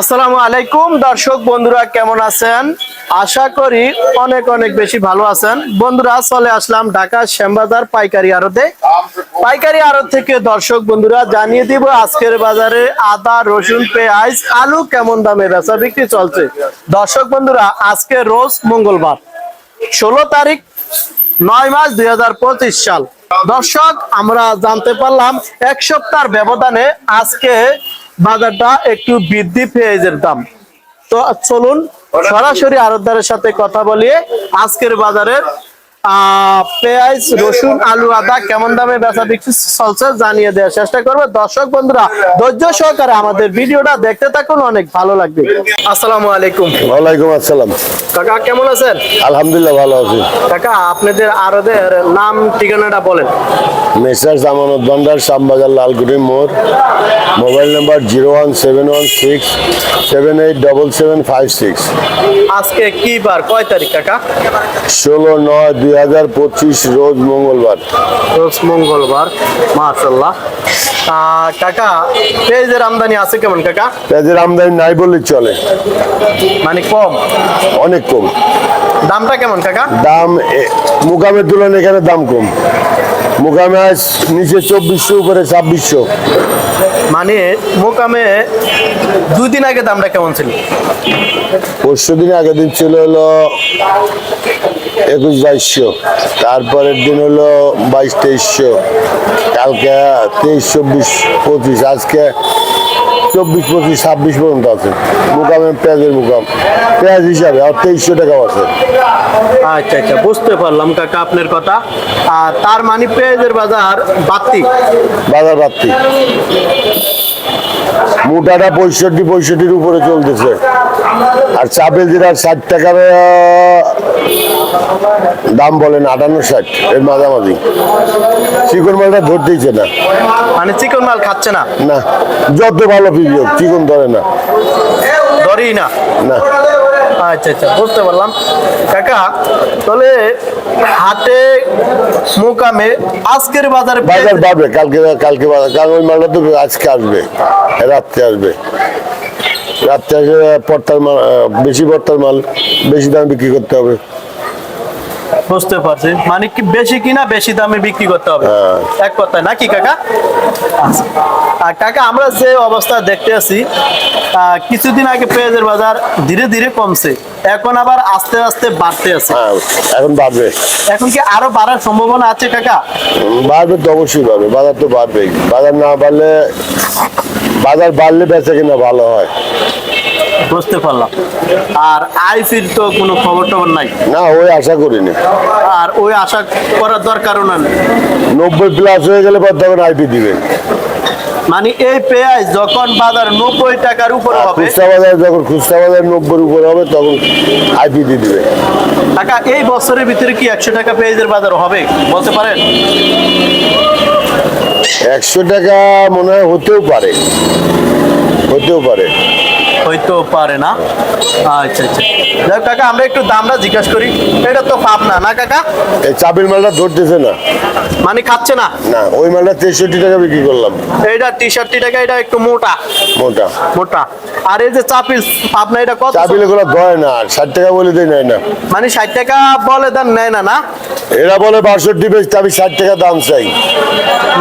আসসালামু আলাইকুম, দর্শক বন্ধুরা কেমন আছেন? আশা করি অনেক অনেক বেশি ভালো আছেন। বন্ধুরা, চলে আসলাম ঢাকা শ্যামবাজার পাইকারি আড়তে। পাইকারি আড়ত থেকে দর্শক বন্ধুরা, জানিয়ে দিব আজকের বাজারে আদা, রসুন, পেঁয়াজ, আলু কেমন দামে বেচা বিক্রি চলছে? দর্শক বন্ধুরা, আজকে রোজ মঙ্গলবার, ষোলো তারিখ, নয় মাস দুই হাজার পঁচিশ সাল। দর্শক, আমরা জানতে পারলাম এক সপ্তাহের ব্যবধানে আজকে বাজারটা একটু বৃদ্ধি পেঁয়াজের দাম। তো চলুন সরাসরি আরতদারের সাথে কথা বলিয়ে আজকের বাজারের পেঁয়াজ রসুন আলু আদা কেমন দামে বেচা বিক্রি চলছে জানিয়ে দেওয়ার চেষ্টা করবে। দর্শক বন্ধুরা ধৈর্য সহকারে আমাদের ভিডিওটা দেখতে থাকুন অনেক ভালো লাগবে। আসসালামু আলাইকুম। ওয়ালাইকুম আসসালাম। কাকা কেমন আছেন? আলহামদুলিল্লাহ ভালো আছি। কাকা আপনাদের আরদের নাম ঠিকানাটা বলেন। মেসার জামানত ভান্ডার শ্যামবাজার লালকুটি মোড়। Mobile number zero one seven one six seven eight double seven five six. আজকে কি বার? কয় তারিখ কাকা? ষোলো নয় দুই হাজার পঁচিশ রোজ মঙ্গলবার। রোজ মঙ্গলবার মার্শাল্লাহ কাকা পেঁয়াজের আমদানি আছে কেমন কাকা? পেঁয়াজের আমদানি নাই বললে চলে। মানে কম? অনেক কম। দামটা কেমন কাকা? দাম মুকামের তুলনায় এখানে দাম কম। মুকামে নিচে চব্বিশশো উপরে ছাব্বিশশো। মানে মোকামে দুই দিন আগে দামটা কেমন ছিল? পরশু দিন আগের দিন ছিল হলো একুশ বাইশশো। তারপরের দিন হলো বাইশ তেইশশো। কালকে তেইশ চব্বিশ পঁচিশ। আজকে চব্বিশ পঁচিশ ছাব্বিশ পর্যন্ত আছে। মুকামে পেঁয়াজের মুকাম। পেঁয়াজ হিসাবে আর তেইশশো টাকাও আছে। আচ্ছা আচ্ছা বুঝতে পারলাম কাকা আপনার কথা। আর তার মানে পেঁয়াজের বাজার বাড়তি? বাজার বাড়তি। মোটাটা পঁয়ষট্টি পঁয়ষট্টির উপরে চলতেছে। আর চাপেল যেটা ষাট টাকার দাম বলেন আটান্ন ষাট এর মাঝামাঝি। চিকন মালটা ধরতেইছে না। মানে চিকন মাল খাচ্ছে না? না যত ভালো চিকন ধরে না। ধরেই না? না। আচ্ছা আচ্ছা বুঝতে পারলাম। কাকা তাহলে হাটে মোকামে আজকের বাজারে বাজার বাড়বে কালকে কালকে বাজার কারণ ওই মালটা তো আজকে আসবে রাত্রে আসবে। রাত্রে আসবে পর্তার মাল বেশি পর্তার মাল বেশি দামে বিক্রি করতে হবে। বুঝতে পারছি। মানে কি বেশি কিনা বেশি দামে বিক্রি করতে হবে? হ্যাঁ। এক কথায় নাকি কাকা? আচ্ছা। আর কাকা আমরা যে অবস্থা দেখতে আছি কিছুদিন আগে পেঁয়াজের বাজার ধীরে ধীরে কমছে। এখন আবার আস্তে আস্তে বাড়তে আছে। হ্যাঁ এখন বাড়বে। এখন কি আরও বাড়ার সম্ভাবনা আছে কাকা? বাড়বে তো অবশ্যই বাড়বে। বাজার তো বাড়বেই। বাজার না বাড়লে বাজার বাড়লে বেচা কিনা ভালো হয়। বুঝতে পারলাম। আর আইফির তো কোনো খবর টবর নাই? না ওই আশা করিনি। আর ওই আশা করার দরকারও না নব্বই প্লাস হয়ে গেলে পর তখন আইপি দিবে। মানে এই পেঁয়াজ যখন বাজার নব্বই টাকার উপরে হবে খুচরা বাজার যখন খুচরা বাজার নব্বই উপরে হবে তখন আইপি দিয়ে দিবে। টাকা এই বছরের ভিতরে কি একশো টাকা পেঁয়াজের বাজার হবে? বলতে পারেন? একশো টাকা মনে হয় হতেও পারে। হতেও পারে। হইতো পারে না। আচ্ছা আচ্ছা। যাক কাকা আমরা একটু দামটা জিজ্ঞাসা করি। এটা তো পাবনা না না কাকা? এই চাবির মালটা ধরতেছে না। মানে খাচ্ছে না? না ওই মালটা তেষট্টি টাকা বিক্রি করলাম। এইটা টি টাকা এটা একটু মোটা। মোটা। মোটা। আর এই যে চাপিল আপনার এটা কত? চাবিল এগুলো ধরে না আর ষাট টাকা বলে দেয় নেয় না। মানে ষাট টাকা বলে দেন নেয় না না? এরা বলে বাষট্টি বেচতে আমি ষাট টাকা দাম চাই।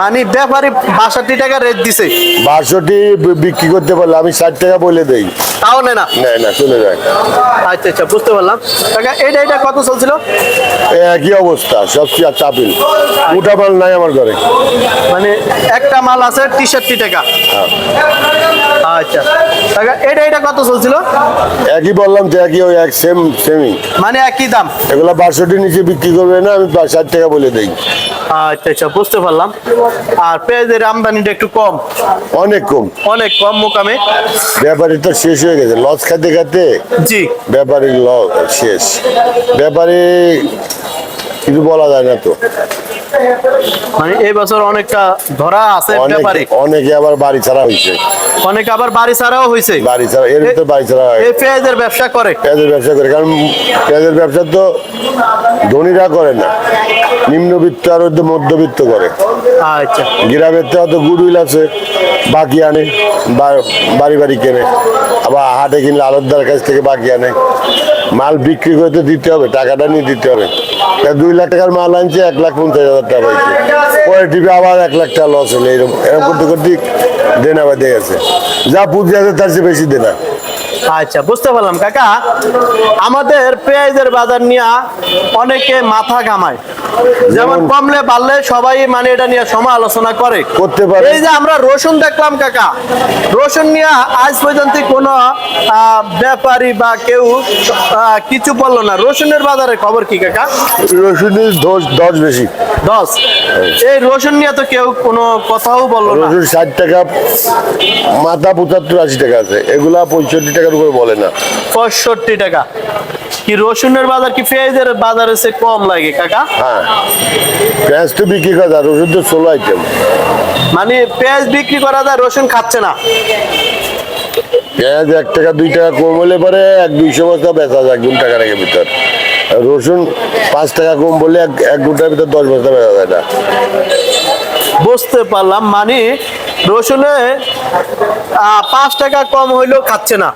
মানে ব্যাপারী বাষট্টি টাকা রেট দিছে। বাষট্টি বিক্রি করতে পারলে আমি ষাট টাকা বলে দেই। তাও নেয় না? নেয় না চলে যায়। আচ্ছা আচ্ছা বুঝতে পারলাম। কাকা এইটা এটা কত চলছিল? একই অবস্থা সব কি আর চাপিল। উঠা মাল নাই আমার ঘরে। মানে একটা মাল আছে টি টাকা। আচ্ছা। কাকা এটা এটা কত চলছিল? একই বললাম তো একই ওই এক সেম সেমই মানে একই দাম? এগুলো বাষট্টি নিচে বিক্রি করবে না আমি ষাট টাকা বলে দেই। আচ্ছা আচ্ছা বুঝতে পারলাম। আর পেঁয়াজের আমদানিটা একটু কম? অনেক কম। অনেক কম মোকামে? ব্যাপারী তো শেষ হয়ে গেছে। লস খাতে খাতে জি। লস শেষ। ব্যাপারী কিছু বলা যায় না তো। মানে এই বছর অনেকটা ধরা আছে ব্যাপারে। অনেকে আবার বাড়ি ছাড়া হয়েছে অনেক আবার বাড়ি ছাড়াও হয়েছে বাড়ি ছাড়া এর ভিতরে বাড়ি ছাড়া হয়। এই পেঁয়াজের ব্যবসা করে। পেঁয়াজের ব্যবসা করে। কারণ পেঁয়াজের ব্যবসা তো ধনীরা করে না। নিম্নবিত্ত আর মধ্যবিত্ত করে। আচ্ছা। গ্রামের তো গুডউইল আছে। বাকি আনে বাড়ি বাড়ি কেনে, আবার হাটে কিনলে আলোদার কাছ থেকে বাকি আনে। মাল বিক্রি করতে দিতে হবে, টাকাটা নিয়ে দিতে হবে। দুই লাখ টাকার মাল আনছে, এক লাখ পঞ্চাশ হাজার টাকা পাইছে পরে টিপে আবার এক লাখ টাকা লস হলো এরকম এরকম করতে করতে দেনা বাদে গেছে। যা পুঁজি আছে তার চেয়ে বেশি দেনা। আচ্ছা বুঝতে পারলাম কাকা। আমাদের পেঁয়াজের বাজার নিয়ে অনেকে মাথা ঘামায়। যেমন কমলে বাড়লে সবাই মানে এটা নিয়ে সমালোচনা করে। করতে পারে। এই যে আমরা রসুন দেখলাম কাকা। রসুন নিয়ে আজ পর্যন্ত কোনো ব্যাপারী বা কেউ কিছু বলল না। রসুনের বাজারে খবর কি কাকা? রসুনের দশ দশ বেশি। দশ। এই রসুন নিয়ে তো কেউ কোনো কথাও বলল না। রসুন ষাট টাকা মাথা পঁচাত্তর আশি টাকা আছে। এগুলা পঁয়ষট্টি টাকার উপরে বলে না। পঁয়ষট্টি টাকা। কি রসুনের বাজার কি পেঁয়াজের বাজারে সে কম লাগে কাকা? হ্যাঁ। পেঁয়াজ তো বিক্রি করা যায় রসুন তো ষোলো আইটেম। মানে পেঁয়াজ বিক্রি করা যায় রসুন খাচ্ছে না। পেঁয়াজ এক টাকা দুই টাকা কম হলে পরে এক দুইশো বস্তা বেচা যায় গুণ টাকা রেখে ভিতর। রসুন পাঁচ টাকা কম বলে এক এক গুণটার ভিতর দশ বস্তা বেচা যায় না। বুঝতে পারলাম মানে রসুনে পাঁচ টাকা কম হইলেও খাচ্ছে না।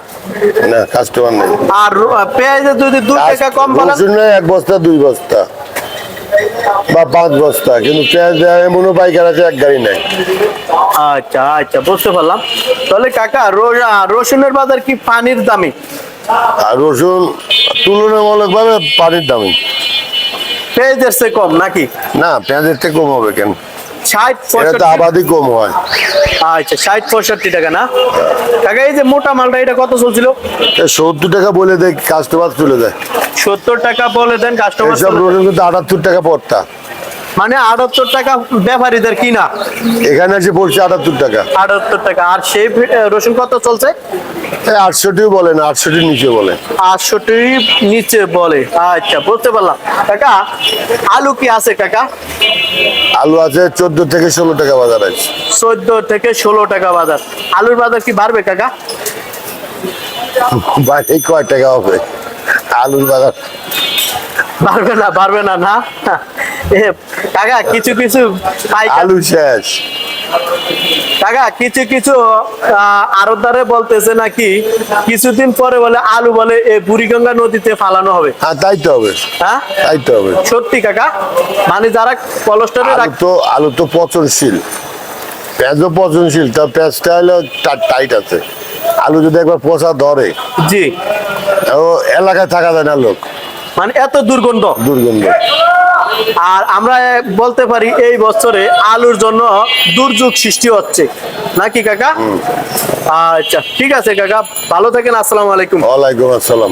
না কাস্টমার নেই। আর পেঁয়াজে যদি দুই টাকা কম বলেন রসুনে এক বস্তা দুই বস্তা। বা পাঁচ বস্তা কিন্তু পেঁয়াজ এমনও পাইকার আছে এক গাড়ি নেই। আচ্ছা আচ্ছা বুঝতে পারলাম। তাহলে কাকা রসুনের বাজার কি পানির দামি? আর রসুন তুলনামূলক ভাবে পানির দামি। পেঁয়াজের চেয়ে কম নাকি? না পেঁয়াজের থেকে কম হবে কেন? ষাট পঁয়ষট্টি? আবাদি কম হয়। আচ্ছা ষাট পঁয়ষট্টি টাকা না? টাকা এই যে মোটা মালটা এটা কত চলছিল? সত্তর টাকা বলে দেয় কাস্টমার তুলে দেয় সত্তর টাকা বলে দেন কাস্টমার কিন্তু আটাত্তর টাকা পড়তা। মানে আটাত্তর টাকা ব্যাপারীদের কিনা? এখানে এসে বলছে আটাত্তর টাকা। আটাত্তর টাকা। আর সেই রসুন কত চলছে? এই আটষট্টিও বলে না আটষট্টির নিচে বলে। আটষট্টি নিচে বলে। আচ্ছা বুঝতে পারলাম। কাকা আলু কি আছে কাকা? আলু আছে চোদ্দ থেকে ষোলো টাকা বাজার আছে। চোদ্দ থেকে ষোলো টাকা বাজার। আলুর বাজার কি বাড়বে কাকা? বাইরে কয় টাকা হবে? আলুর বাজার বাড়বে না বাড়বে না না? কাকা কিছু কিছু আলু শেষ। কাকা কিছু কিছু বলতেছে নাকি কিছুদিন পরে বলে আলু বলে এই বুড়িগঙ্গা নদীতে ফালানো হবে। হ্যাঁ তাই তো হবে। হ্যাঁ? তাই তো হবে। সত্যি কাকা? মানে যারা কলস্টরে তো আলু তো পচনশীল। পেঁয়াজও পচনশীল তা পেঁয়াজটা হলো টাইট আছে। আলু যদি একবার পচা ধরে জি। ও এলাকায় থাকা যায় না লোক। মানে এত দুর্গন্ধ। দুর্গন্ধ। আর আমরা বলতে পারি এই বছরে আলুর জন্য দুর্যোগ সৃষ্টি হচ্ছে। নাকি কাকা? আচ্ছা ঠিক আছে কাকা ভালো থাকেন আসসালামু আলাইকুম। ওয়ালাইকুম আসসালাম।